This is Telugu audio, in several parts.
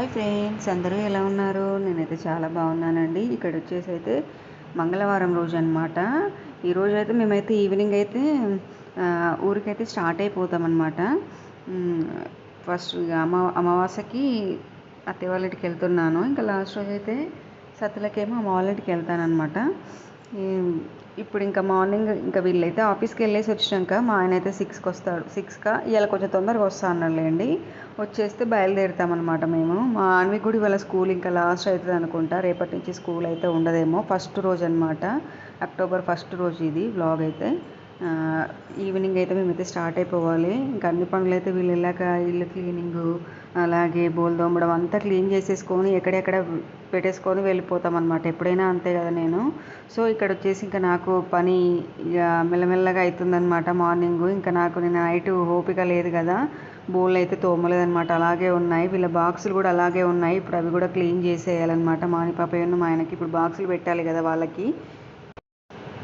హాయ్ ఫ్రెండ్స్ అందరూ ఎలా ఉన్నారు? నేనైతే చాలా బాగున్నానండి. ఇక్కడ వచ్చేసి అయితే మంగళవారం రోజు అనమాట ఈరోజు అయితే మేమైతే ఈవినింగ్ అయితే ఊరికైతే స్టార్ట్ అయిపోతాం అనమాట ఫస్ట్ అమా అమావాస్యకి అత్తే వాళ్ళ ఇంటికి వెళ్తున్నాను. ఇంకా లాస్ట్ రోజు అయితే సత్తులకేమో అమ్మ వాళ్ళ ఇంటికి వెళ్తానమాట ఇప్పుడు ఇంకా మార్నింగ్ ఇంకా వీళ్ళైతే ఆఫీస్కి వెళ్ళేసి వచ్చినాక మా ఆయన అయితే సిక్స్కి వస్తాడు. సిక్స్కా? ఇవాళ కొంచెం తొందరగా వస్తా అన్నాడులేండి. వచ్చేస్తే బయలుదేరుతామన్నమాట మేము. మా ఆన్వి కూడా ఇవాళ స్కూల్ ఇంకా లాస్ట్ అవుతుంది అనుకుంటా. రేపటి నుంచి స్కూల్ అయితే ఉండదేమో. ఫస్ట్ రోజు అనమాట అక్టోబర్ ఫస్ట్ రోజు ఇది బ్లాగ్ అయితే. ఈవినింగ్ అయితే మేమైతే స్టార్ట్ అయిపోవాలి. ఇంకా అన్ని పనులు అయితే వీళ్ళు వెళ్ళాక ఇల్లు క్లీనింగ్ అలాగే బోల్ దోమడం అంతా క్లీన్ చేసేసుకొని ఎక్కడెక్కడ పెట్టేసుకొని వెళ్ళిపోతాం అనమాట ఎప్పుడైనా అంతే కదా నేను. సో ఇక్కడ వచ్చేసి ఇంకా నాకు పని ఇక మెల్లమెల్లగా అవుతుందన్నమాట మార్నింగ్ ఇంకా నాకు నేను నైట్ ఓపిక లేదు కదా. బోల్ అయితే తోమలేదనమాట అలాగే ఉన్నాయి. వీళ్ళ బాక్సులు కూడా అలాగే ఉన్నాయి. ఇప్పుడు అవి కూడా క్లీన్ చేసేయాలన్నమాట. మాని పాపయ్యను మా ఆయనకి ఇప్పుడు బాక్సులు పెట్టాలి కదా వాళ్ళకి.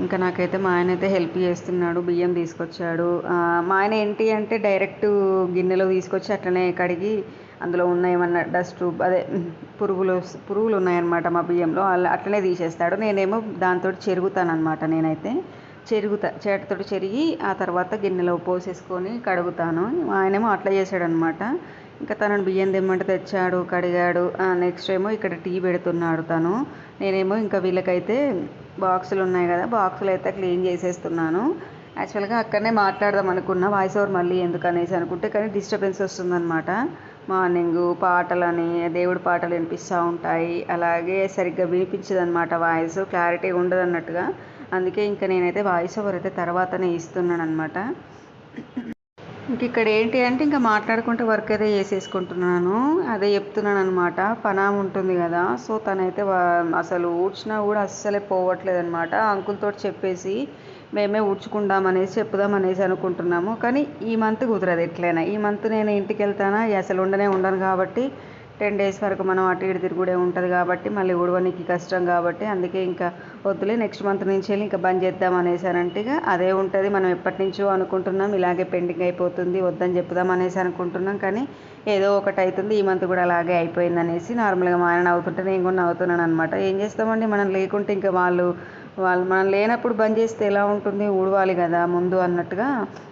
ఇంకా నాకైతే మా ఆయన అయితే హెల్ప్ చేస్తున్నాడు బియ్యం తీసుకొచ్చాడు. మా ఆయన ఏంటి అంటే డైరెక్ట్ గిన్నెలో తీసుకొచ్చి అట్లనే కడిగి అందులో ఉన్న ఏమన్నా డస్ట్ అదే పురుగులు పురుగులు ఉన్నాయన్నమాట మా బియ్యంలో అలా అట్లనే తీసేస్తాడు. నేనేమో దాంతో చెరుగుతానమాట నేనైతే. చెరుగుతా చేటతో చెరిగి ఆ తర్వాత గిన్నెలో పోసేసుకొని కడుగుతాను. ఆయనేమో అట్లా చేశాడనమాట ఇంకా తనను బియ్యం తెమ్మంటే తెచ్చాడు కడిగాడు. నెక్స్ట్ ఏమో ఇక్కడ టీ పెడుతున్నాడు తను. నేనేమో ఇంకా వీళ్ళకైతే బాక్సులు ఉన్నాయి కదా బాక్సులు అయితే క్లీన్ చేసేస్తున్నాను. యాక్చువల్గా అక్కడనే మాట్లాడదాం అనుకున్నా వాయిస్ ఓవర్ మళ్ళీ ఎందుకనేసి అనుకుంటే కానీ డిస్టర్బెన్స్ వస్తుందన్నమాట. మార్నింగ్ పాటలని దేవుడి పాటలు వినిపిస్తూ ఉంటాయి. అలాగే సరిగ్గా వినిపించదన్నమాట వాయిస్ క్లారిటీ ఉండదు అన్నట్టుగా అందుకే ఇంకా నేనైతే వాయిస్ ఓవర్ అయితే తర్వాతనే ఇస్తున్నాను అనమాట ఇంక ఇక్కడ ఏంటి అంటే ఇంకా మాట్లాడుకుంటే వర్క్ అయితే చేసేసుకుంటున్నాను. అదే చెప్తున్నాను అనమాట పనాం ఉంటుంది కదా. సో తనైతే అసలు ఊడ్చినా కూడా అస్సలే పోవట్లేదు అనమాట అంకుల్తో చెప్పేసి మేమే ఊడ్చుకుందాం అనేసి చెప్పుదాం అనేసి అనుకుంటున్నాము. కానీ ఈ మంత్ కుదరదు ఎట్లయినా. ఈ మంత్ నేను ఇంటికి వెళ్తానా అసలు ఉండనే ఉండను కాబట్టి టెన్ డేస్ వరకు మనం అటు ఇటు తిరుగుడే ఉంటుంది కాబట్టి మళ్ళీ ఉడవనికి కష్టం కాబట్టి అందుకే ఇంకా వద్దులే నెక్స్ట్ మంత్ నుంచి వెళ్ళి ఇంకా బంద్ చేద్దాం అనేసానంటే ఇక అదే ఉంటుంది. మనం ఎప్పటి నుంచో అనుకుంటున్నాం ఇలాగే పెండింగ్ అయిపోతుంది వద్దని చెప్దాం అనేసి అనుకుంటున్నాం. కానీ ఏదో ఒకటి అవుతుంది ఈ మంత్ కూడా అలాగే అయిపోయింది అనేసి నార్మల్గా మా ఆయన నవ్వుతుంటే నేను కూడా నవ్వుతున్నాను అనమాట ఏం చేస్తామండి? మనం లేకుంటే ఇంకా వాళ్ళు వాళ్ళు మనం లేనప్పుడు బంద్ చేస్తే ఎలా ఉంటుంది? ఊడవాలి కదా ముందు అన్నట్టుగా.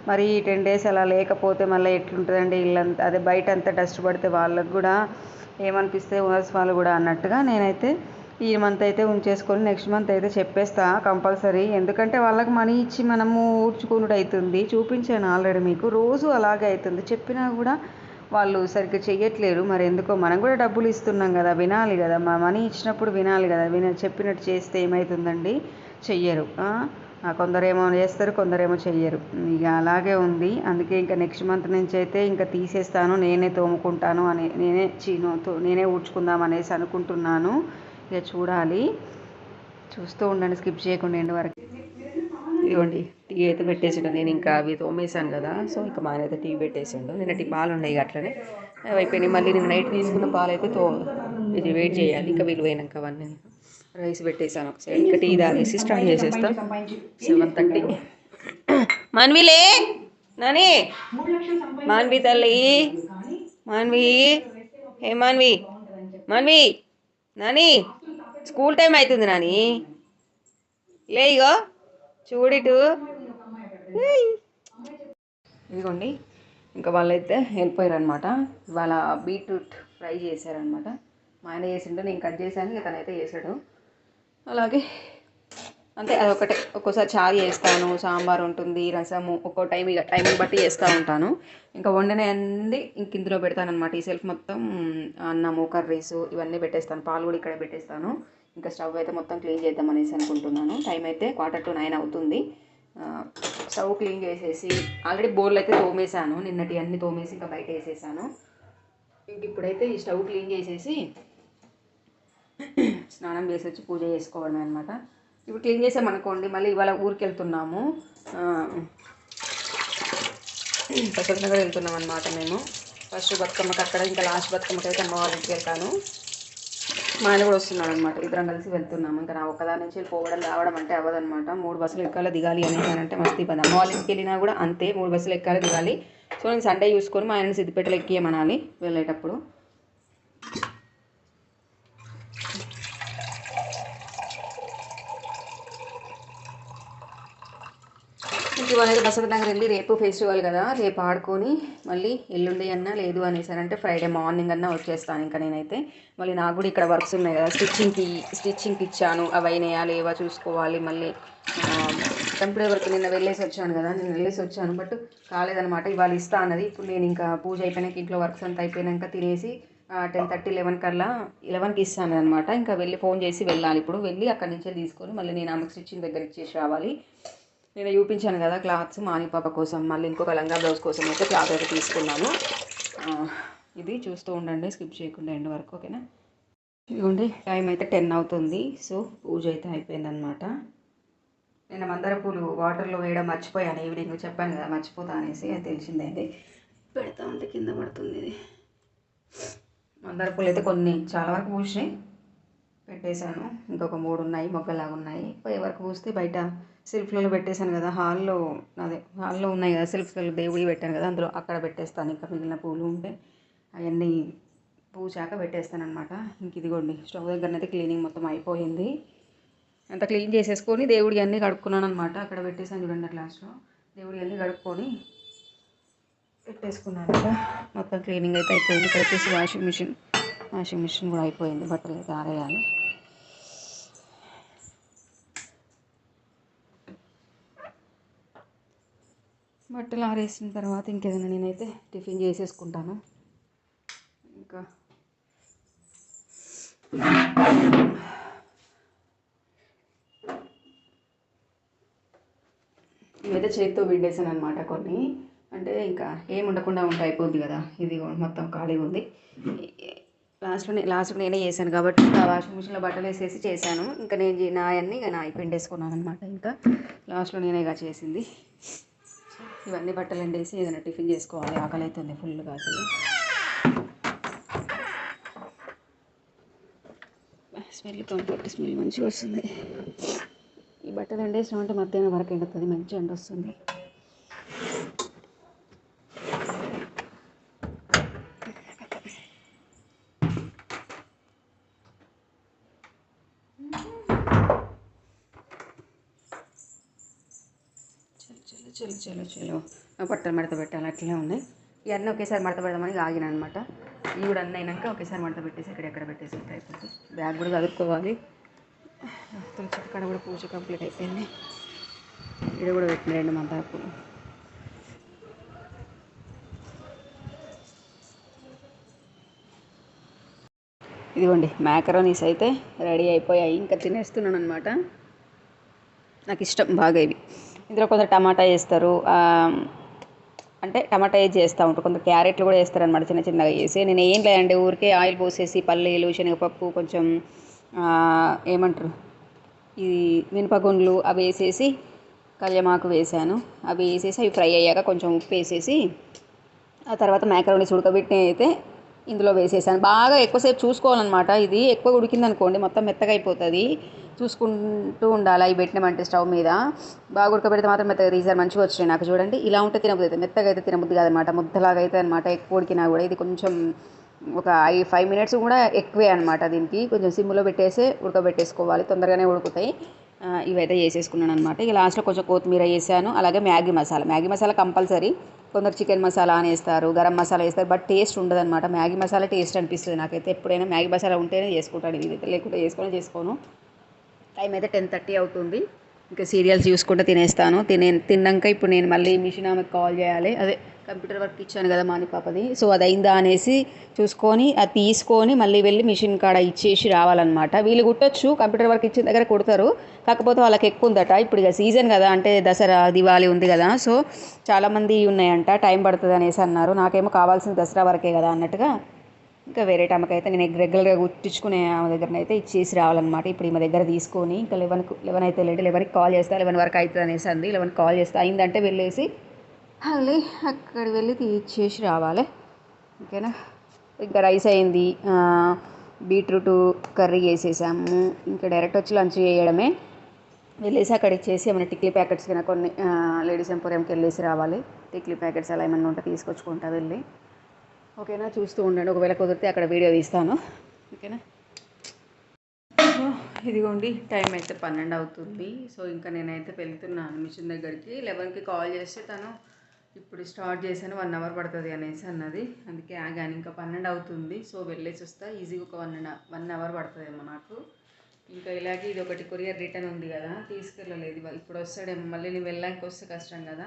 మరి ఈ టెన్ డేస్ అలా లేకపోతే మళ్ళీ ఎట్లుంటుందండి? ఇల్లంతా అదే బయట అంతా డస్ట్ పడితే వాళ్ళకు కూడా ఏమనిపిస్తే ఓనర్స్ వాళ్ళు కూడా అన్నట్టుగా నేనైతే ఈ మంత్ అయితే ఉంచేసుకొని నెక్స్ట్ మంత్ అయితే చెప్పేస్తా కంపల్సరీ. ఎందుకంటే వాళ్ళకి మనీ ఇచ్చి మనము ఊడ్చుకునుడు అవుతుంది చూపించాను ఆల్రెడీ మీకు. రోజు అలాగే అవుతుంది చెప్పినా కూడా వాళ్ళు సరిగ్గా చెయ్యట్లేరు. మరి ఎందుకో మనం కూడా డబ్బులు ఇస్తున్నాం కదా వినాలి కదా. మా మనీ ఇచ్చినప్పుడు వినాలి కదా. విన చెప్పినట్టు చేస్తే ఏమవుతుందండి చెయ్యరు. కొందరేమో చేస్తారు కొందరేమో చెయ్యరు. ఇక అలాగే ఉంది. అందుకే ఇంకా నెక్స్ట్ మంత్ నుంచి అయితే ఇంకా తీసేస్తాను. నేనే తోముకుంటాను అనే నేనే చీను తో- నేనే ఊడ్చుకుందాం అనేసి అనుకుంటున్నాను. ఇక చూడాలి. చూస్తూ ఉండండి స్కిప్ చేయకుండా ఎండ్ వరకు. ఇదిగోండి. టీ అయితే పెట్టేసిండు. నేను ఇంకా అవి తోమేశాను కదా సో ఇంకా మా ఆయన అయితే టీ పెట్టేసిండు. నిన్నటి పాలు ఉన్నాయి అట్లనే. అవి అయిపోయినాయి. మళ్ళీ నేను నైట్ తీసుకున్న పాలు అయితే తో ఇది వెయిట్ చేయాలి. ఇంకా వీళ్ళు పోయినాక అవన్నీ రైస్ పెట్టేశాను ఒక సైడ్ ఇంకా టీ తాగేసి స్టార్ట్ చేసేస్తాం. Seven thirty. మాన్విలే! నాని! మాన్వి తల్లి! మాన్వి! ఏ మాన్వి! మాన్వి! నాని! స్కూల్ టైం అవుతుంది నాని. లే ఇగో చూడిటు. ఇదిగోండి ఇంకా వాళ్ళైతే వెళ్ళిపోయారనమాట ఇవాళ బీట్రూట్ ఫ్రై చేశారనమాట మా ఆయన చేసిండు నేను కట్ చేశాను ఇక తనైతే చేశాడు. అలాగే అంతే అదొకటే ఒక్కోసారి చారు చేస్తాను సాంబార్ ఉంటుంది రసము ఒక్కో టైం ఇక టైంని బట్టి చేస్తూ ఉంటాను. ఇంకా వండిన ఇంక ఇందులో పెడతానమాట ఈ సెల్ఫ్ మొత్తం అన్నము కర్రీస్ ఇవన్నీ పెట్టేస్తాను. పాలు కూడా ఇక్కడే పెట్టేస్తాను. ఇంకా స్టవ్ అయితే మొత్తం క్లీన్ చేద్దాం అనేసి అనుకుంటున్నాను. టైం అయితే క్వార్టర్ టు నైన్ అవుతుంది. స్టవ్ క్లీన్ చేసేసి ఆల్రెడీ బోర్లు అయితే తోమేశాను. నిన్నటి అన్ని తోమేసి ఇంకా బయట వేసేసాను. ఇంక ఇప్పుడైతే ఈ స్టవ్ క్లీన్ చేసేసి స్నానం చేసి వచ్చి పూజ చేసుకోవడమే అనమాట ఇప్పుడు క్లీన్ చేసామనుకోండి మళ్ళీ ఇవాళ ఊరికి వెళ్తున్నాము ప్రసాద్ నగర్ వెళ్తున్నాం అనమాట మేము. ఫస్ట్ బతుకమ్మకి అక్కడ ఇంకా లాస్ట్ బతుకమ్మకి అయితే అమ్మ వెళ్తాను. మా ఆయన కూడా వస్తున్నాడు అనమాట ఇద్దరం కలిసి వెళ్తున్నాము. ఇంకా నా ఒక్కదాని నుంచి పోవడం రావడం అంటే అవ్వదనమాట మూడు బస్సులు ఎక్కాలి దిగాలి అనేసి అని అంటే మస్తీ పని అమ్మ వాళ్ళ ఇంటికి వెళ్ళినా కూడా అంతే మూడు బస్సులు ఎక్కాలి దిగాలి. సో నేను సండే చూసుకొని మా ఆయన సిద్దిపేటలో ఎక్కియమనాలి వెళ్ళేటప్పుడు. ఇవాళ బసవ నగర్ వెళ్ళి రేపు ఫెస్టివల్ కదా రేపు ఆడుకొని మళ్ళీ ఎల్లుండి అన్నా లేదు అనేసారంటే ఫ్రైడే మార్నింగ్ అన్నా వచ్చేస్తాను ఇంకా నేనైతే. మళ్ళీ నాకు కూడా ఇక్కడ వర్క్స్ ఉన్నాయి కదా స్టిచ్చింగ్కి స్టిచ్చింగ్కి ఇచ్చాను అవి అయినాయా లేవా చూసుకోవాలి మళ్ళీ. కంప్యూటర్ వర్క్ నిన్న వెళ్ళేసి వచ్చాను కదా నేను వెళ్ళేసి వచ్చాను బట్ కాలేదనమాట ఇవాళ ఇస్తా అన్నది. ఇప్పుడు నేను ఇంకా పూజ అయిపోయినాక ఇంట్లో వర్క్స్ అంతా అయిపోయినాక తినేసి టెన్ థర్టీ లెవెన్ కల్లా లెవెన్కి ఇస్తాను అనమాట ఇంకా వెళ్ళి ఫోన్ చేసి వెళ్ళాలి ఇప్పుడు. వెళ్ళి అక్కడి నుంచే తీసుకొని మళ్ళీ నేను ఆమెకు స్టిచ్చింగ్ దగ్గర ఇచ్చేసి రావాలి. నేను చూపించాను కదా క్లాత్స్ మాని పాప కోసం మళ్ళీ ఇంకొక లంగా బ్లౌజ్ కోసం అయితే క్లాత్ అయితే తీసుకున్నాను. ఇది చూస్తూ ఉండండి స్కిప్ చేయకుండా ఎండ్ వరకు ఓకేనా? ఇదిగోండి టైం అయితే టెన్ అవుతుంది సో పూజ అయితే అయిపోయిందనమాట నేను మందార పూలు వాటర్లో వేయడం మర్చిపోయాను ఈవినింగ్ చెప్పాను కదా మర్చిపోతా అనేసి అది తెలిసిందే అండి పెడతా ఉంటే కింద పడుతుంది ఇది. మందార పూలు అయితే కొన్ని చాలా వరకు పూసినాయి. పెట్టేశాను ఇంకొక మూడు ఉన్నాయి మొగ్గలాగా ఉన్నాయి. పోయే వరకు పూస్తే బయట సెల్ఫ్లలో పెట్టేశాను కదా హాల్లో అదే హాల్లో ఉన్నాయి కదా సెల్ఫ్లలో దేవుడి పెట్టాను కదా అందులో అక్కడ పెట్టేస్తాను. ఇంకా మిగిలిన పూలు ఉంటే అవన్నీ పూసాక పెట్టేస్తాను అనమాట ఇంక ఇదిగోండి స్టవ్ దగ్గరనైతే క్లీనింగ్ మొత్తం అయిపోయింది. అంత క్లీన్ చేసేసుకొని దేవుడి అన్నీ కడుక్కున్నాను అనమాట అక్కడ పెట్టేసాను చూడండి క్లాస్లో దేవుడి అన్నీ కడుక్కొని పెట్టేసుకున్నాను కదా. మొత్తం క్లీనింగ్ అయితే అయిపోయింది. ఇక్కడ వచ్చేసి వాషింగ్ మిషన్ వాషింగ్ మిషన్ కూడా అయిపోయింది. బట్టలు అయితే ఆరేయాలి. బట్టలు ఆరేసిన తర్వాత ఇంకేదైనా నేనైతే టిఫిన్ చేసేసుకుంటాను. ఇంకా ఇవైతే చేతితో పిండేసాను అనమాట కొన్ని. అంటే ఇంకా ఏం ఉండకుండా ఉంటే అయిపోద్ది కదా. ఇది మొత్తం ఖాళీగా ఉంది. లాస్ట్లో లాస్ట్ నేనే చేశాను కాబట్టి ఆ వాషింగ్ మిషన్లో బట్టలు వేసేసి చేశాను. ఇంకా నేను నా అన్నీ ఇక నా పిండేసుకున్నాను అనమాట ఇంకా. లాస్ట్లో నేనే ఇక చేసింది. ఇవన్నీ బట్టలు ఎండేసి ఏదైనా టిఫిన్ చేసుకోవాలి. ఆకలి అవుతుంది ఫుల్గా అసలు. స్మెల్ కంఫర్ట్ స్మెల్ మంచిగా వస్తుంది. ఈ బట్టలు ఎండేసినామంటే మధ్యాహ్నం వరకు ఎండుతుంది మంచి ఎండ వస్తుంది చలో చలో చలో. చలో బట్టలు మడత పెట్టాలి అట్లే ఉన్నాయి ఇవన్నీ ఒకేసారి మడత పెడదామని ఆగిన అనమాట ఇవి కూడా అన్నీ అయినాక ఒకేసారి మడత పెట్టేసి ఎక్కడెక్కడ పెట్టేసి అయిపోతుంది బ్యాగ్ కూడా చదువుకోవాలి తులసి కాడ కూడా పూజ కంప్లీట్ అయిపోయింది. ఇక్కడ కూడా పెట్టిన రెండు మందార పూలు ఇదిగోండి మ్యాకరోనీస్ అయితే రెడీ అయిపోయాయి. ఇంకా తినేస్తున్నాను అనమాట నాకు ఇష్టం బాగా ఇవి. ఇందులో కొందరు టమాటా వేస్తారు అంటే టమాటా వేసి చేస్తూ ఉంటారు. కొంత క్యారెట్లు కూడా వేస్తారనమాట చిన్న చిన్నగా వేసి. నేను ఏం లేదండి ఊరికే ఆయిల్ పోసేసి పల్లీలు శనగపప్పు కొంచెం ఏమంటారు ఈ మినపగుండ్లు అవి వేసేసి కళ్యమాకు వేసాను. అవి వేసేసి అవి ఫ్రై అయ్యాక కొంచెం ఉప్పు వేసేసి ఆ తర్వాత మ్యాకరోనీస్ ఉడకబెట్టి అయితే ఇందులో వేసేసాను. బాగా ఎక్కువసేపు చూసుకోవాలన్నమాట ఇది. ఎక్కువ ఉడికిందనుకోండి మొత్తం మెత్తగా అయిపోతుంది చూసుకుంటూ ఉండాలి. అవి పెట్టినామంటే స్టవ్ మీద. బాగా ఉడకబెడితే మాత్రం మెత్తగా తీసారు మంచిగా వచ్చినాయి నాకు చూడండి. ఇలా ఉంటే తినబుద్ది అయితే మెత్తగా అయితే తినబుద్ది కాదనమాట ముద్దలాగా అయితే అనమాట ఎక్కువ ఉడికినా కూడా ఇది కొంచెం ఒక ఐ ఫైవ్ మినిట్స్ కూడా ఎక్కువే అనమాట దీనికి. కొంచెం సిమ్లో పెట్టేసి ఉడకబెట్టేసుకోవాలి. తొందరగానే ఉడుకుతాయి. ఇవైతే చేసేసుకున్నాను అనమాట ఇక లాస్ట్లో కొంచెం కొత్తిమీర వేసాను. అలాగే Maggi masala. Maggi masala compulsory. కొందరు చికెన్ మసాలా అని వేస్తారు గరం మసాలా వేస్తారు బట్ టేస్ట్ ఉండదు అనమాట మ్యాగీ మసాలా టేస్ట్ అనిపిస్తుంది నాకైతే. ఎప్పుడైనా మ్యాగీ మసాలా ఉంటేనే చేసుకుంటాను. ఇది లేకుంటే చేసుకొని చేసుకోను. టైం అయితే టెన్ థర్టీ అవుతుంది. ఇంకా సీరియల్స్ చూసుకుంటూ తినేస్తాను. తినే తిన్నాక ఇప్పుడు నేను మళ్ళీ మిషన్ ఆమెకు కాల్ చేయాలి. అదే కంప్యూటర్ వర్క్ ఇచ్చాను కదా మాని పాపది. సో అది అయిందా అనేసి చూసుకొని అది తీసుకొని మళ్ళీ వెళ్ళి మిషన్ కాడ ఇచ్చేసి రావాలన్నమాట. వీళ్ళు కుట్టొచ్చు కంప్యూటర్ వర్క్ ఇచ్చిన దగ్గర కుడతారు. కాకపోతే వాళ్ళకి ఎక్కువ ఉందట. ఇప్పుడు ఇక సీజన్ కదా అంటే దసరా దివాళీ ఉంది కదా. సో చాలామంది ఉన్నాయంట. టైం పడుతుంది అనేసి అన్నారు. నాకేమో కావాల్సిన దసరా వరకే కదా అన్నట్టుగా ఇంకా వేరే టమకైతే నేను రెగ్యులర్గా కుట్టించుకునే ఆమె దగ్గరనైతే ఇచ్చేసి రావాలన్నమాట. ఇప్పుడు ఈమె దగ్గర తీసుకొని ఇంకా లెవెన్కు లెవెన్ అయితే లేట్ లెవెన్కి కాల్ చేస్తా లెవెన్ వరకు అవుతుంది అనేసి అంది. లెవెన్ కాల్ చేస్తా అయిందంటే వెళ్ళేసి మళ్ళీ అక్కడ వెళ్ళి ఇచ్చేసి రావాలి. ఓకేనా? ఇంకా రైస్ అయింది. బీట్రూట్ కర్రీ వేసేసాము ఇంకా డైరెక్ట్ వచ్చి లంచ్ చేయడమే. వెళ్ళేసి అక్కడ ఇచ్చేసి ఏమైనా టిక్లీ ప్యాకెట్స్ కన్నా కొన్ని లేడీస్ ఎంపోరియంకి వెళ్ళేసి రావాలి. టిక్లీ ప్యాకెట్స్ అలా ఏమైనా ఉంటే తీసుకొచ్చుకుంటా వెళ్ళి. ఓకేనా? చూస్తూ ఉండండి. ఒకవేళ కుదిరితే అక్కడ వీడియో తీస్తాను. ఓకేనా? సో ఇదిగోండి టైం అయితే పన్నెండు అవుతుంది. సో ఇంకా నేనైతే వెళ్తున్నాను మిషన్ దగ్గరికి. లెవెన్కి కాల్ చేస్తే తను ఇప్పుడు స్టార్ట్ చేశాను వన్ అవర్ పడుతుంది అనేసి అన్నది. అందుకే ఆగాను. ఇంకా పన్నెండు అవుతుంది. సో వెళ్ళేసి వస్తా. ఈజీగా ఒక వన్ వన్ అవర్ పడుతుందేమో నాకు. ఇంకా ఇలాగే ఇది ఒకటి కొరియర్ రిటర్న్ ఉంది కదా తీసుకెళ్ళలేదు. ఇప్పుడు వస్తాడేమో. మళ్ళీ నేను వెళ్ళడానికి వస్తే కష్టం కదా.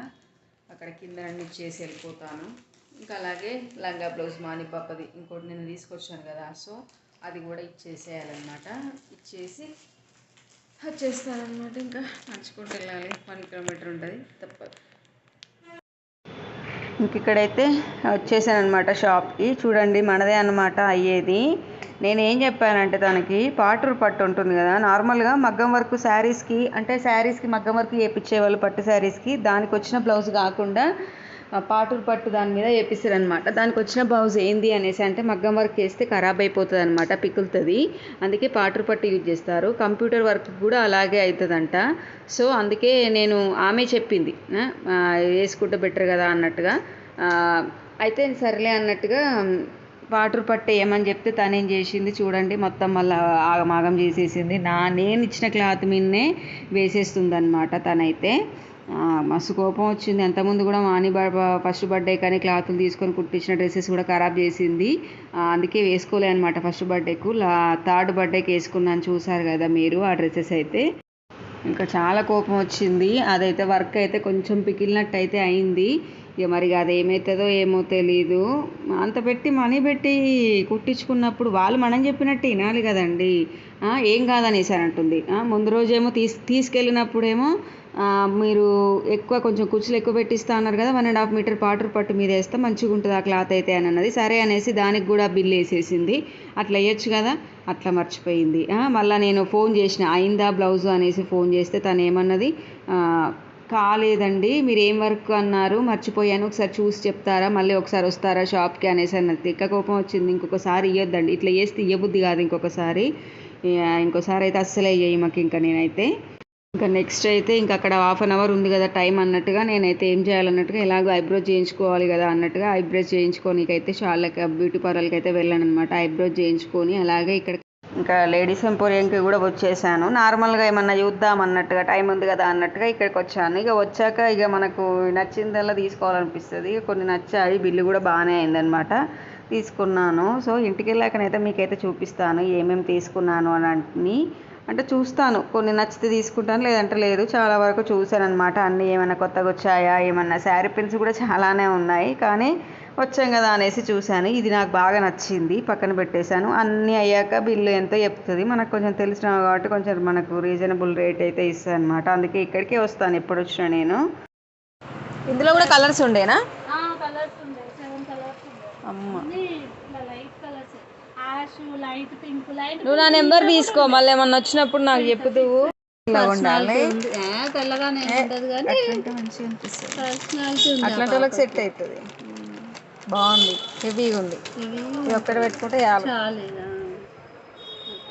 అక్కడ కింద అన్ని ఇచ్చేసి వెళ్ళిపోతాను. ఇంకా అలాగే లంగా బ్లౌజ్ మాని ఇంకోటి నేను తీసుకొచ్చాను కదా సో అది కూడా ఇచ్చేసేయాలన్నమాట. ఇచ్చేసి వచ్చేస్తానమాట ఇంకా. నడుచుకుంటూ వెళ్ళాలి. వన్ కిలోమీటర్ ఉంటుంది. తప్పదు. ఇంక ఇక్కడైతే వచ్చేసాను అనమాట షాప్కి. చూడండి మనదే అన్నమాట అయ్యేది. నేను ఏం చెప్పానంటే తనకి పాటూరు పట్టు ఉంటుంది కదా నార్మల్గా మగ్గం వర్క్ శారీస్కి అంటే శారీస్కి మగ్గం వర్క్ వేయించేవాళ్ళు పట్టు శారీస్కి దానికి వచ్చిన బ్లౌజ్ కాకుండా పాటులు పట్టు దాని మీద వేపిస్తారు అనమాట దానికి వచ్చిన బ్లౌజ్ ఏంది అనేసి అంటే మగ్గం వర్క్ వేస్తే ఖరాబ్ అయిపోతుంది అనమాట పికులుతుంది. అందుకే పాటులు పట్టు యూజ్ చేస్తారు. కంప్యూటర్ వర్క్ కూడా అలాగే అవుతుందంట సో అందుకే నేను ఆమె చెప్పింది వేసుకుంటే బెటర్ కదా అన్నట్టుగా. అయితే సర్లే అన్నట్టుగా వాటర్ పట్టు ఏమని చెప్తే తనేం చేసింది చూడండి మొత్తం మళ్ళీ ఆగమాగం చేసేసింది. నా నేను ఇచ్చిన క్లాత్ మీదనే వేసేస్తుంది అనమాట తనైతే. మస్తు కోపం వచ్చింది. అంతకుముందు కూడా మాని ఫస్ట్ బర్త్డే కానీ క్లాతులు తీసుకొని కుట్టించిన డ్రెస్సెస్ కూడా ఖరాబ్ చేసింది. అందుకే వేసుకోలే అనమాట ఫస్ట్ బర్త్డేకు. లా థర్డ్ బర్త్డేకి వేసుకున్నాను చూసారు కదా మీరు ఆ డ్రెస్సెస్ అయితే. ఇంకా చాలా కోపం వచ్చింది. అదైతే వర్క్ అయితే కొంచెం పికిలినట్టు అయితే అయింది. ఇక మరి అది ఏమవుతుందో ఏమో తెలీదు. అంత పెట్టి మనీ పెట్టి కుట్టించుకున్నప్పుడు వాళ్ళు మనం చెప్పినట్టు వినాలి కదండి. ఏం కాదనేసారంటుంది ముందు రోజేమో తీస్ తీసుకెళ్ళినప్పుడేమో మీరు ఎక్కువ కొంచెం కుచ్చులు ఎక్కువ పెట్టిస్తా అన్నారు కదా వన్ అండ్ హాఫ్ మీటర్ పాటర్ పట్టు మీద వేస్తే మంచిగా ఉంటుంది ఆ క్లాత్ అయితే అని అన్నది. సరే అనేసి దానికి కూడా బిల్ వేసేసింది. అట్లా వేయచ్చు కదా అట్లా మర్చిపోయింది. మళ్ళీ నేను ఫోన్ చేసిన అయిందా బ్లౌజ్ అనేసి ఫోన్ చేస్తే తను ఏమన్నది కాలేదండి మీరు ఏం వర్క్ అన్నారు మర్చిపోయాను ఒకసారి చూసి చెప్తారా మళ్ళీ ఒకసారి వస్తారా షాప్కి అనేసి అన్నది. తిక్క కోపం వచ్చింది ఇంకొకసారి ఇవ్వద్దండి ఇట్లా చేస్తే ఇవ్వబుద్ధి కాదు ఇంకొకసారి. ఇంకోసారి అయితే అస్సలే ఇవ్వయి మాకు ఇంకా నేనైతే. ఇంకా నెక్స్ట్ అయితే ఇంకా అక్కడ హాఫ్ అన్ అవర్ ఉంది కదా టైం అన్నట్టుగా నేనైతే ఏం చేయాలన్నట్టుగా ఎలాగో ఐబ్రోస్ చేయించుకోవాలి కదా అన్నట్టుగా ఐబ్రోస్ చేయించుకోనికైతే షార్లకి బ్యూటీ పార్లర్కి అయితే వెళ్ళాను అనమాట ఐబ్రోస్ చేయించుకొని అలాగే ఇక్కడ ఇంకా లేడీస్ ఎంపోరియంకి కూడా వచ్చేసాను. నార్మల్గా ఏమన్నా చూద్దాం అన్నట్టుగా టైం ఉంది కదా అన్నట్టుగా ఇక్కడికి వచ్చాను. ఇక వచ్చాక ఇక మనకు నచ్చిందల్లా తీసుకోవాలనిపిస్తుంది. కొన్ని నచ్చాయి. బిల్లు కూడా బాగానే అయిందనమాట తీసుకున్నాను. సో ఇంటికి వెళ్ళాకనైతే మీకైతే చూపిస్తాను ఏమేమి తీసుకున్నాను అని. అన్ని అంటే చూస్తాను. కొన్ని నచ్చితే తీసుకుంటాను లేదంటే లేదు. చాలా వరకు చూశాను అనమాట అన్నీ ఏమైనా కొత్తగా వచ్చాయా? ఏమన్నా శారీ పిన్స్ కూడా చాలానే ఉన్నాయి. కానీ వచ్చాం కదా అనేసి చూశాను. ఇది నాకు బాగా నచ్చింది. పక్కన పెట్టేశాను. అన్నీ అయ్యాక బిల్లు ఎంతో చెప్తుంది? మనకు కొంచెం తెలిసిన కాబట్టి కొంచెం మనకు రీజనబుల్ రేట్ అయితే ఇస్తుంది అనమాట అందుకే ఇక్కడికే వస్తాను ఎప్పుడు వచ్చినా నేను. ఇందులో కూడా కలర్స్ ఉండేనా? కలర్స్ అమ్మ అన్ని ఇట్లా light colours ash light pink light. నువ్వు నా నెంబర్ తీసుకో మళ్ళీ ఏమన్నా వచ్చినప్పుడు నాకు ఉండాలి. తెల్లగానే ఉంటది కానీ అట్లంటే మంచిగా అనిపిస్తుంది. పర్సనాలిటీ ఉంది అట్లాంటి వాళ్ళకి సెట్ అవుతుంది. బాగుంది. హెవీగా ఉంది. ఇవి ఇది ఒక్కటి పెట్టుకుంటే చాలు. చాలేదా?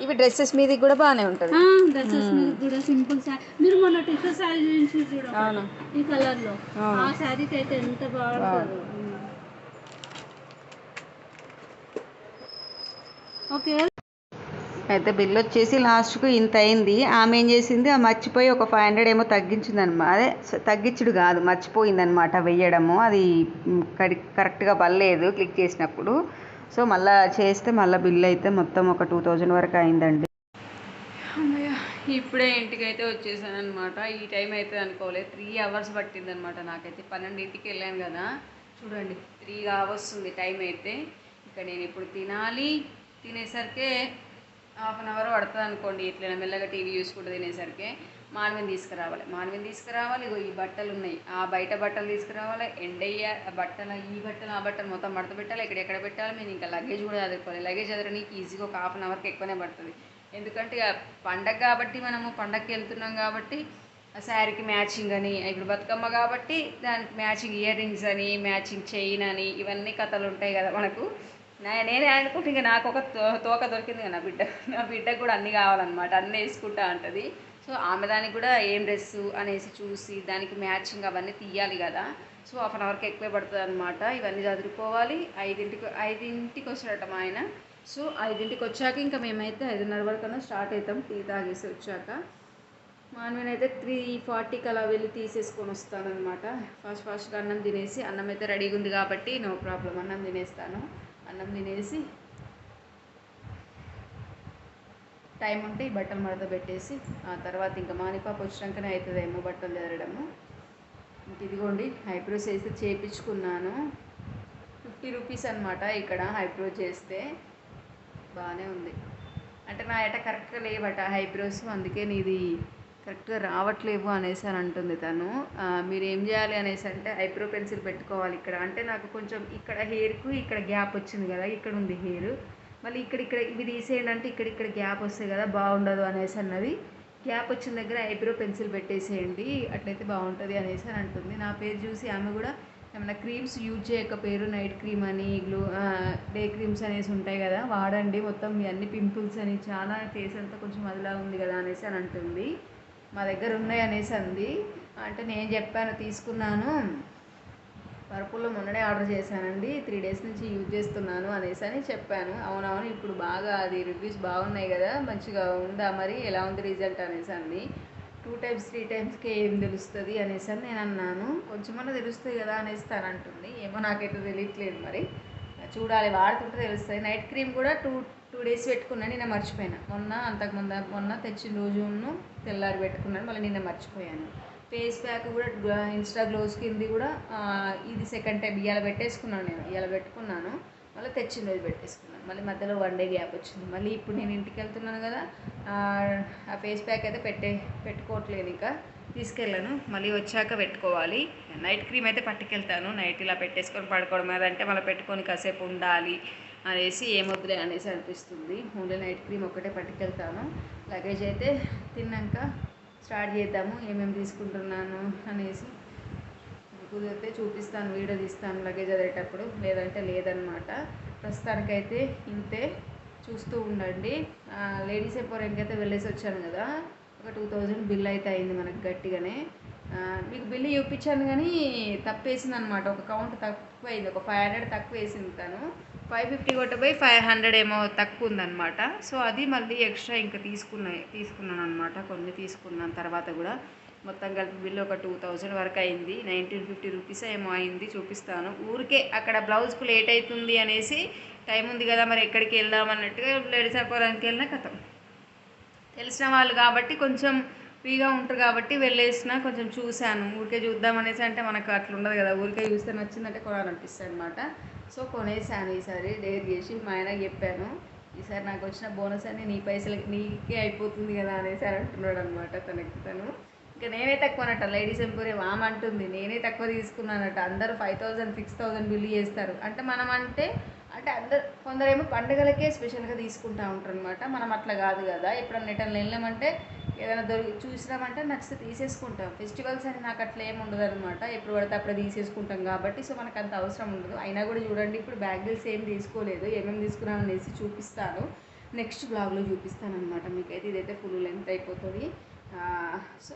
ఇవి డ్రెస్సెస్ మీది కూడా బాగానే ఉంటుంది. డ్రెస్సెస్ మీద కూడా సింపుల్ శారీ మీరు మొన్న టిషర్ట్ శారీ చూసి చూడ అవును. ఈ కలర్లో అవును. ఆ శారీకి అయితే ఎంత బాగుంటుందో. ఓకే. అయితే బిల్ వచ్చేసి లాస్ట్కు ఇంత అయింది. ఆమె ఏం చేసింది? ఆ మర్చిపోయి ఒక ఫైవ్ హండ్రెడ్ ఏమో తగ్గించింది అనమాట అదే తగ్గించుడు కాదు మర్చిపోయింది అనమాట వెయ్యడము. అది కరెక్ట్గా పర్లేదు క్లిక్ చేసినప్పుడు. సో మళ్ళీ చేస్తే మళ్ళీ బిల్ అయితే మొత్తం ఒక టూ థౌజండ్ వరకు అయిందండి. ఇప్పుడే ఇంటికి అయితే వచ్చేసాను అనమాట ఈ టైం అయితే అనుకోలేదు. త్రీ అవర్స్ పట్టింది అనమాట నాకైతే పన్నెండింటికి వెళ్ళాను కదా. చూడండి. త్రీ అవర్స్ ఉంది టైం అయితే. ఇక నేను ఇప్పుడు తినాలి. తినేసరికి హాఫ్ అన్ అవర్ పడుతుంది అనుకోండి ఇట్లా మెల్లగా టీవీ చూసుకుంటూ తినేసరికి మానవిని తీసుకురావాలి. మానవిని తీసుకురావాలి ఇగో ఈ బట్టలు ఉన్నాయి. ఆ బయట బట్టలు తీసుకురావాలి ఎండయ్య బట్టలు ఈ బట్టలు ఆ బట్టలు మొత్తం మడత పెట్టాలి ఇక్కడ ఎక్కడ పెట్టాలి మేము ఇంకా లగేజ్ కూడా చదువుకోవాలి లగేజ్ చదవడానికి ఈజీగా ఒక హాఫ్ అన్ అవర్కి ఎక్కువనే పడుతుంది. ఎందుకంటే పండగ కాబట్టి మనము పండగకి వెళ్తున్నాం కాబట్టి ఆ శారీకి మ్యాచింగ్ అని ఇప్పుడు బతుకమ్మ కాబట్టి దానికి మ్యాచింగ్ ఇయర్ రింగ్స్ అని మ్యాచింగ్ చైన్ అని ఇవన్నీ కథలు ఉంటాయి కదా మనకు. నేనే అనుకుంటే ఇంకా నాకు ఒక తో- తోక దొరికింది కదా నా బిడ్డ. నా బిడ్డకు కూడా అన్నీ కావాలన్నమాట అన్నీ వేసుకుంటా అంటది. సో ఆమె దానికి కూడా ఏం డ్రెస్ అనేసి చూసి దానికి మ్యాచింగ్ అవన్నీ తీయాలి కదా. సో హాఫ్ అన్ అవర్కి ఎక్కువే పడుతుంది అనమాట ఇవన్నీ చదువుకోవాలి. ఐదింటికి ఐదింటికి వస్తాడట మా ఆయన. సో ఐదింటికి వచ్చాక ఇంకా మేమైతే ఐదున్నర వరకు స్టార్ట్ అవుతాం టీ తాగేసి వచ్చాక. మాన్విన్ అయితే త్రీ ఫార్టీకి అలా వెళ్ళి తీసేసుకొని వస్తానన్నమాట. ఫాస్ట్ ఫాస్ట్గా అన్నం తినేసి అన్నం అయితే రెడీగా ఉంది కాబట్టి నో ప్రాబ్లం అన్నం తినేస్తాను. అన్నం తినేసి టైం ఉంటే ఈ బట్టలు మడత పెట్టేసి ఆ తర్వాత ఇంకా మానిపాప వచ్చినాకనే అవుతుందేమో బట్టలు జరగడము ఇంక ఇదిగోండి ఐబ్రోస్ అయితే చేయించుకున్నాను ఫిఫ్టీ రూపీస్ అనమాట ఇక్కడ ఐబ్రో చేస్తే. బాగానే ఉంది. అంటే నా ఎట కరెక్ట్గా లేవట ఐబ్రోస్ అందుకే నీది కరెక్ట్గా రావట్లేవు అనేసి అని అంటుంది తను. మీరు ఏం చేయాలి అనేసి అంటే ఐబ్రో పెన్సిల్ పెట్టుకోవాలి ఇక్కడ. అంటే నాకు కొంచెం ఇక్కడ హెయిర్కు ఇక్కడ గ్యాప్ వచ్చింది కదా ఇక్కడ ఉంది హెయిర్. మళ్ళీ ఇక్కడ ఇక్కడ ఇవి తీసేయండి అంటే ఇక్కడ ఇక్కడ గ్యాప్ వస్తాయి కదా బాగుండదు అనేసి అన్నది. గ్యాప్ వచ్చిన దగ్గర ఐబ్రో పెన్సిల్ పెట్టేసేయండి అట్లయితే బాగుంటుంది అనేసి అని అంటుంది. నా పేరు చూసి ఆమె కూడా ఏమైనా క్రీమ్స్ యూజ్ చేయక పేరు నైట్ క్రీమ్ అని గ్లూ డే క్రీమ్స్ అనేసి ఉంటాయి కదా వాడండి. మొత్తం మీ అన్ని పింపుల్స్ అని చాలా ఫేస్ అంతా కొంచెం అదిలా ఉంది కదా అనేసి అని అంటుంది. మా దగ్గర ఉన్నాయి అనేసి అంది. అంటే నేను చెప్పాను తీసుకున్నాను. పర్పుల్లో మొన్ననే ఆర్డర్ చేశానండి. త్రీ డేస్ నుంచి యూజ్ చేస్తున్నాను అనేసి అని చెప్పాను. అవునవును ఇప్పుడు బాగా అది రివ్యూస్ బాగున్నాయి కదా మంచిగా ఉందా మరి ఎలా ఉంది రిజల్ట్ అనేసి అంది. టూ టైమ్స్ త్రీ టైమ్స్కి ఏం తెలుస్తుంది అనేసి అని నేను అన్నాను. కొంచెమన్నా తెలుస్తుంది కదా అనేసి తను అంటుంది ఏమో నాకైతే తెలియట్లేదు మరి. చూడాలి వాడుతుంటే తెలుస్తుంది. నైట్ క్రీమ్ కూడా టూ టూ డేస్ పెట్టుకున్నాను నిన్న మర్చిపోయాను. మొన్న అంతకుముందు మొన్న తెచ్చిన రోజును తెల్లారి పెట్టుకున్నాను మళ్ళీ నిన్న మర్చిపోయాను. ఫేస్ ప్యాక్ కూడా ఇన్స్టా గ్లోస్ కింది కూడా ఇది సెకండ్ టైం ఇవాళ పెట్టేసుకున్నాను నేను. ఇవాళ పెట్టుకున్నాను మళ్ళీ తెచ్చిన రోజు పెట్టేసుకున్నాను. మళ్ళీ మధ్యలో వన్ డే గ్యాప్ వచ్చింది. మళ్ళీ ఇప్పుడు నేను ఇంటికి వెళ్తున్నాను కదా ఆ, ఆ ఫేస్ ప్యాక్ అయితే పెట్టే పెట్టుకోవట్లేదు ఇంకా. తీసుకెళ్ళాను మళ్ళీ వచ్చాక పెట్టుకోవాలి. నైట్ క్రీమ్ అయితే పట్టుకెళ్తాను. నైట్ ఇలా పెట్టేసుకొని పడుకోవడం అదంటే మళ్ళీ పెట్టుకొని కాసేపు ఉండాలి. అనేసి ఏమొద్దులే అనేసి అనిపిస్తుంది. ఓన్లీ నైట్ క్రీమ్ ఒక్కటే పట్టుకెళ్తాను. లగేజ్ అయితే తిన్నాక స్టార్ట్ చేద్దాము ఏమేమి తీసుకుంటున్నాను అనేసి కుదిరితే చూపిస్తాను వీడియో తీస్తాను లగేజ్ అదేటప్పుడు. లేదంటే లేదనమాట ప్రస్తుతానికైతే ఇంతే. చూస్తూ ఉండండి. లేడీస్ ఎంపోరియంకి అయితే వెళ్ళేసి వచ్చాను కదా ఒక టూ థౌజండ్ బిల్ అయితే అయింది మనకు గట్టిగానే. మీకు బిల్లు చూపించాను కానీ తప్పేసింది అనమాట ఒక కౌంట్ తక్కువ అయింది ఒక ఫైవ్ హండ్రెడ్ తక్కువ వేసింది తను. ఫైవ్ ఫిఫ్టీ కొట్టబోయి ఫైవ్ హండ్రెడ్ ఏమో తక్కువ ఉందన్నమాట సో అది మళ్ళీ ఎక్స్ట్రా ఇంకా తీసుకున్నాయి తీసుకున్నాను అనమాట కొన్ని తీసుకున్నాను తర్వాత కూడా. మొత్తం కలిపి బిల్లు ఒక టూ థౌజండ్ వరకు అయింది. నైన్టీన్ ఫిఫ్టీ రూపీస్ ఏమో అయింది చూపిస్తాను. ఊరికే అక్కడ బ్లౌజ్కు లేట్ అవుతుంది అనేసి టైం ఉంది కదా మరి ఎక్కడికి వెళ్దాం అన్నట్టుగా లేడీస్ అపోరానికి వెళ్ళినా కథం. తెలిసిన వాళ్ళు కాబట్టి కొంచెం ఫ్రీగా ఉంటారు కాబట్టి వెళ్ళేసిన కొంచెం చూశాను. ఊరికే చూద్దాం అనేసి అంటే మనకు అట్లా ఉండదు కదా. ఊరికే చూస్తే నచ్చిందంటే కొనాలనిపిస్తుంది అనమాట సో కొనేసాను ఈసారి డేర్ చేసి మా ఆయనకి చెప్పాను. ఈసారి నాకు వచ్చిన బోనస్ అని నీ పైసలకి నీకే అయిపోతుంది కదా అనేసి అని అంటున్నాడు అనమాట తనకి తను. ఇంకా నేనే తక్కువ అనట లేడీస్ ఎంపోరియం ఆమె అంటుంది. నేనే తక్కువ తీసుకున్నానట. అందరూ five thousand six thousand bill చేస్తారు. అంటే మనం అంటే అంటే అందరు కొందరేమో పండుగలకే స్పెషల్గా తీసుకుంటా ఉంటారు అనమాట మనం అట్లా కాదు కదా. ఎప్పుడన్నా రిటర్న్ వెళ్ళామంటే ఏదైనా దొరికి చూసినామంటే నచ్చితే తీసేసుకుంటాం. ఫెస్టివల్స్ అని నాకు అట్లా ఏమి ఉండదు అనమాట ఎప్పుడు పడితే అప్పుడే తీసేసుకుంటాం కాబట్టి సో మనకు అంత అవసరం ఉండదు. అయినా కూడా చూడండి ఇప్పుడు బ్యాగిల్స్ ఏం తీసుకోలేదు. ఏమేమి తీసుకున్నాను అనేసి చూపిస్తాను నెక్స్ట్ బ్లాగ్లో చూపిస్తాను అనమాట మీకైతే ఇదైతే ఫుల్ లెంత్ అయిపోతుంది. సో